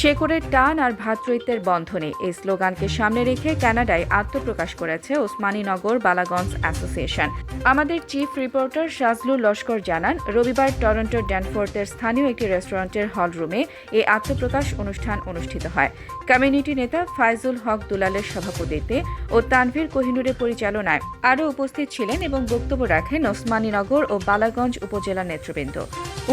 শেকড়ের টান আর ভ্রাতৃত্বের বন্ধনে এই স্লোগানকে সামনে রেখে কানাডায় আত্মপ্রকাশ করেছে ওসমানীনগর বালাগঞ্জ অ্যাসোসিয়েশন। আমাদের চিফ রিপোর্টার শাজলুল লস্কর জানান, রবিবার টরন্টোর ড্যানফোর্টের স্থানীয় একটি রেস্টুরেন্টের হল হলরুমে এই আত্মপ্রকাশ অনুষ্ঠান অনুষ্ঠিত হয়। কমিউনিটি নেতা ফাইজুল হক দুলালের সভাপতিত্বে ও তানভীর কোহিনুরের পরিচালনায় আরও উপস্থিত ছিলেন এবং বক্তব্য রাখেন ওসমানীনগর ও বালাগঞ্জ উপজেলা নেতৃবৃন্দ।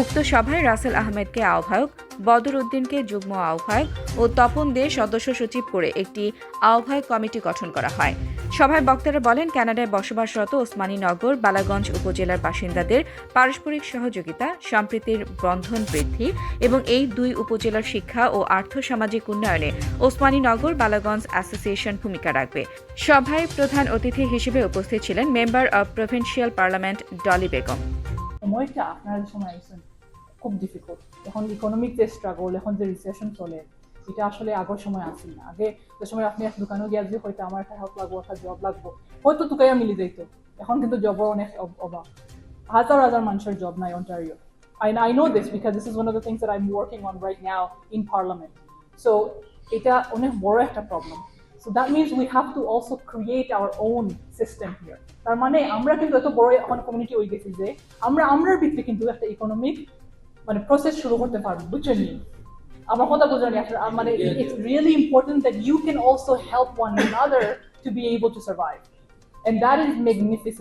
উক্ত সভায় রাসেল আহমেদকে আহ্বায়ক বদর উদ্দিনকে যুগ্ম আহ্বায়ক ও তপন দে সদস্য সচিব করে একটি আহ্বায়ক কমিটি গঠন করা হয়। সভায় বক্তারা বলেন, কানাডায় বসবাসরত ওসমানীনগর বালাগঞ্জ উপজেলার বাসিন্দাদের পারস্পরিক সহযোগিতা, সম্প্রীতির বন্ধন বৃদ্ধি এবং এই দুই উপজেলার শিক্ষা ও আর্থসামাজিক উন্নয়নে ওসমানীনগর বালাগঞ্জ অ্যাসোসিয়েশন ভূমিকা রাখবে। সভায় প্রধান অতিথি হিসেবে উপস্থিত ছিলেন member of provincial parliament Dolly Begum. সময়টা সময় খুব ডিফিকাল্ট এখন ইকোনমিক যে স্ট্রাগল এখন যে রিসেশন চলে এটা আসলে আগের সময় আসেন না। আগে যে সময় আপনি একটা দোকানে গিয়ে যে হয়তো আমার একটা হেল্প লাগবো একটা জব লাগবো হয়তো তুকাইয়া মিলি যাইতো। এখন কিন্তু জবের অনেক অভাব। হাজার হাজার মানুষের জব নাই Ontario I, I know this because this is one of the things that I'm working on right now in parliament. So এটা অনেক বড় একটা problem So that means we have to also create our own system here. তার মানে আমরা কিন্তু এত বড় এখন কমিউনিটি হয়ে গেছি যে আমরা আমরার ভিতরে কিন্তু একটা ইকোনমিক মানে প্রসেস শুরু করতে পারবো বুঝছেন নি? আমার কথা বোঝানি আসলে আ- মানে it's really important that you can also help one another to be able to survive and that is magnificent